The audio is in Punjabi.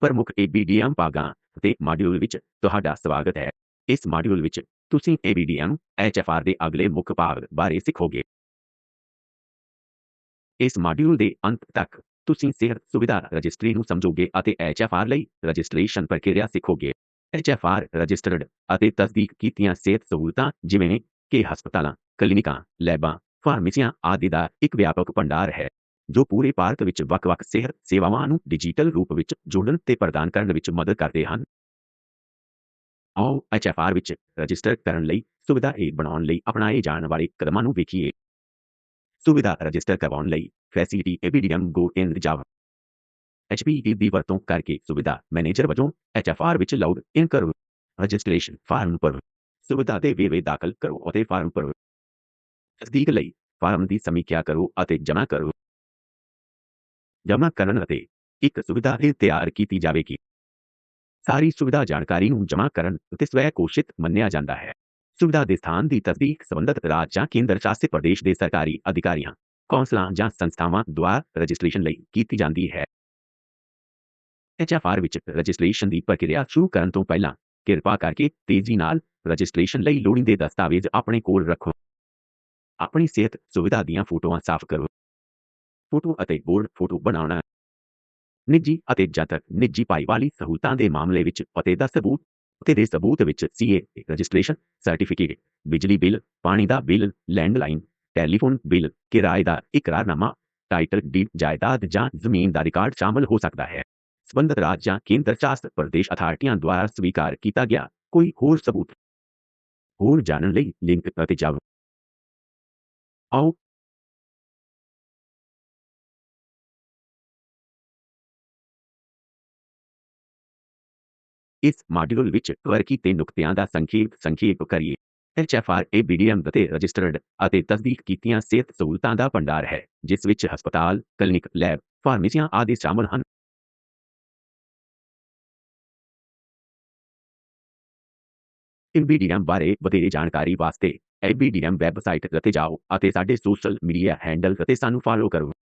ਪ੍ਰਮੁੱਖ ABDM ਭਾਗਾਂ ਅਤੇ ਮਾਡਿਊਲ ਵਿੱਚ ਤੁਹਾਡਾ ਸਵਾਗਤ ਹੈ। ਇਸ ਮਾਡਿਊਲ ਵਿੱਚ ਤੁਸੀਂ ABDM HFR ਦੇ ਅਗਲੇ ਮੁੱਖ ਭਾਗ ਬਾਰੇ ਸਿੱਖੋਗੇ। ਇਸ ਮਾਡਿਊਲ ਦੇ ਅੰਤ ਤੱਕ ਤੁਸੀਂ ਸਿਹਤ ਸੁਵਿਧਾ ਰਜਿਸਟਰੀ ਨੂੰ ਸਮਝੋਗੇ ਅਤੇ HFR ਲਈ ਰਜਿਸਟ੍ਰੇਸ਼ਨ ਪ੍ਰਕਿਰਿਆ ਸਿੱਖੋਗੇ। HFR ਰਜਿਸਟਰਡ ਅਤੇ ਤਸਦੀਕ ਕੀਤੀਆਂ ਸਿਹਤ ਸਹੂਲਤਾਂ ਜਿਵੇਂ ਕਿ ਹਸਪਤਾਲਾਂ, ਕਲੀਨਿਕਾਂ, ਲੈਬਾਂ, ਫਾਰਮੇਸੀਆਂ ਆਦਿ ਦਾ ਇੱਕ ਵਿਆਪਕ ਭੰਡਾਰ ਹੈ। ਜੋ ਪੂਰੇ ਭਾਰਤ ਵਿੱਚ ਵੱਖ-ਵੱਖ ਸਿਹਤ ਸੇਵਾਵਾਂ ਨੂੰ ਡਿਜੀਟਲ ਰੂਪ ਵਿੱਚ ਜੋੜਨ ਤੇ ਪ੍ਰਦਾਨ ਕਰਨ ਵਿੱਚ ਮਦਦ ਕਰਦੇ ਹਨ। ਆਓ HFR ਵਿੱਚ ਰਜਿਸਟਰ ਕਰਨ ਲਈ ਸੁਵਿਧਾ ਇਹ ਬਣਾਉਣ ਲਈ ਅਪਣਾਏ ਜਾਣ ਵਾਲੇ ਕਦਮਾਂ ਨੂੰ ਵੇਖੀਏ। ਸੁਵਿਧਾ ਰਜਿਸਟਰ ਕਰਵਾਉਣ ਲਈ ਫੈਸਿਲਿਟੀ ABDM Go in ਜਾਓ HPE ਦੀ ਵਰਤੋਂ ਕਰਕੇ ਸੁਵਿਧਾ ਮੈਨੇਜਰ ਵਜੋਂ HFR ਵਿੱਚ ਲੌਗ ਇਨ ਕਰੋ। ਰਜਿਸਟ੍ਰੇਸ਼ਨ ਫਾਰਮ ਭਰੋ। ਸੁਵਿਧਾ ਦੇ ਵੇਰਵੇ ਦਾਖਲ ਕਰੋ ਅਤੇ ਫਾਰਮ ਭਰੋ। ਤਸਦੀਕ ਲਈ ਫਾਰਮ ਦੀ ਸਮੀਖਿਆ ਕਰੋ ਅਤੇ ਜਮ੍ਹਾਂ ਕਰੋ। ਜਮ੍ਹਾਂ ਕਰਨ ਅਤੇ ਇੱਕ ਸੁਵਿਧਾ ਇਹ ਤਿਆਰ ਕੀਤੀ ਜਾਵੇਗੀ। ਸਾਰੀ ਸੁਵਿਧਾ ਜਾਣਕਾਰੀ ਨੂੰ ਜਮ੍ਹਾਂ ਕਰਨ ਅਤੇ ਸਵੈ ਘੋਸ਼ਿਤ ਮੰਨਿਆ ਜਾਂਦਾ ਹੈ। ਸੁਵਿਧਾ ਦੇ ਸਥਾਨ ਦੀ ਤਸਦੀਕ ਸੰਬੰਧਿਤ ਰਾਜ ਜਾਂ ਕੇਂਦਰ ਸ਼ਾਸਿਤ ਪ੍ਰਦੇਸ਼ ਦੇ ਸਰਕਾਰੀ ਅਧਿਕਾਰੀਆਂ, ਕੌਂਸਲਾਂ ਜਾਂ ਸੰਸਥਾਵਾਂ ਦੁਆਰਾ ਰਜਿਸਟ੍ਰੇਸ਼ਨ ਲਈ ਕੀਤੀ ਜਾਂਦੀ ਹੈ। HFR ਵਿੱਚ ਰਜਿਸਟ੍ਰੇਸ਼ਨ ਦੀ ਪ੍ਰਕਿਰਿਆ ਸ਼ੁਰੂ ਕਰਨ ਤੋਂ ਪਹਿਲਾਂ ਕਿਰਪਾ ਕਰਕੇ ਤੇਜ਼ੀ ਨਾਲ ਰਜਿਸਟ੍ਰੇਸ਼ਨ ਲਈ ਲੋੜੀਂਦੇ ਦਸਤਾਵੇਜ਼ ਆਪਣੇ ਕੋਲ ਰੱਖੋ। ਆਪਣੀ ਸਿਹਤ ਸੁਵਿਧਾ ਦੀਆਂ ਫੋਟੋਆਂ ਸਾਫ਼ ਕਰੋ। ਫੋਟੋ ਅਤੇ ਬੋਰਡ ਫੋਟੋ ਬਣਾਉਣਾ। ਨਿੱਜੀ ਅਤੇ ਜਨਤਕ ਨਿੱਜੀ ਭਾਈਵਾਲੀ ਸਹੂਲਤਾਂ ਦੇ ਮਾਮਲੇ ਵਿੱਚ ਪਤੇ ਦਾ ਸਬੂਤ, ਪਤੇ ਦੇ ਸਬੂਤ ਵਿੱਚ ਸੀਏ, ਰਜਿਸਟ੍ਰੇਸ਼ਨ ਸਰਟੀਫਿਕੇਟ, ਬਿਜਲੀ ਬਿੱਲ, ਪਾਣੀ ਦਾ ਬਿੱਲ, ਲੈਂਡਲਾਈਨ, ਟੈਲੀਫੋਨ ਬਿੱਲ, ਕਿਰਾਏ ਦਾ ਇਕਰਾਰਨਾਮਾ, ਟਾਈਟਲ ਡੀਡ ਜਾਇਦਾਦ ਜਾਂ ਜ਼ਮੀਨ ਦਾ ਰਿਕਾਰਡ ਸ਼ਾਮਲ ਹੋ ਸਕਦਾ ਹੈ। ਸਬੰਧਤ ਰਾਜ ਜਾਂ ਕੇਂਦਰ ਸ਼ਾਸਿਤ ਪ੍ਰਦੇਸ਼ ਅਥਾਰਟੀਆਂ ਦੁਆਰਾ ਸਵੀਕਾਰ ਕੀਤਾ ਗਿਆ ਕੋਈ ਹੋਰ ਸਬੂਤ। ਹੋਰ ਜਾਣਨ ਲਈ ਲਿੰਕ ਅਤੇ ਜਾਓ ਆਓ ਇਸ ਮਾਡਿਊਲ ਵਿੱਚ ਕਵਰ ਕੀਤੇ ਨੁਕਤਿਆਂ ਦਾ ਸੰਖੇਪ ਸੰਖੇਪ ਕਰੀਏ। HFR ABDM ਅਤੇ ਰਜਿਸਟਰਡ ਅਤੇ ਤਸਦੀਕ ਕੀਤੀਆਂ ਸਿਹਤ ਸਹੂਲਤਾਂ ਦਾ ਭੰਡਾਰ ਹੈ, ਜਿਸ ਵਿੱਚ ਹਸਪਤਾਲ, ਕਲੀਨਿਕ, ਲੈਬ, ਫਾਰਮੇਸੀਆਂ ਆਦਿ ਸ਼ਾਮਲ ਹਨ। ABDM ਬਾਰੇ ਵਧੇਰੇ ਜਾਣਕਾਰੀ ਵਾਸਤੇ ABDM ਵੈਬਸਾਈਟ ਤੇ ਜਾਓ ਅਤੇ ਸਾਡੇ ਸੋਸ਼ਲ ਮੀਡੀਆ ਹੈਂਡਲ ਅਤੇ ਸਾਨੂੰ ਫਾਲੋ ਕਰੋ।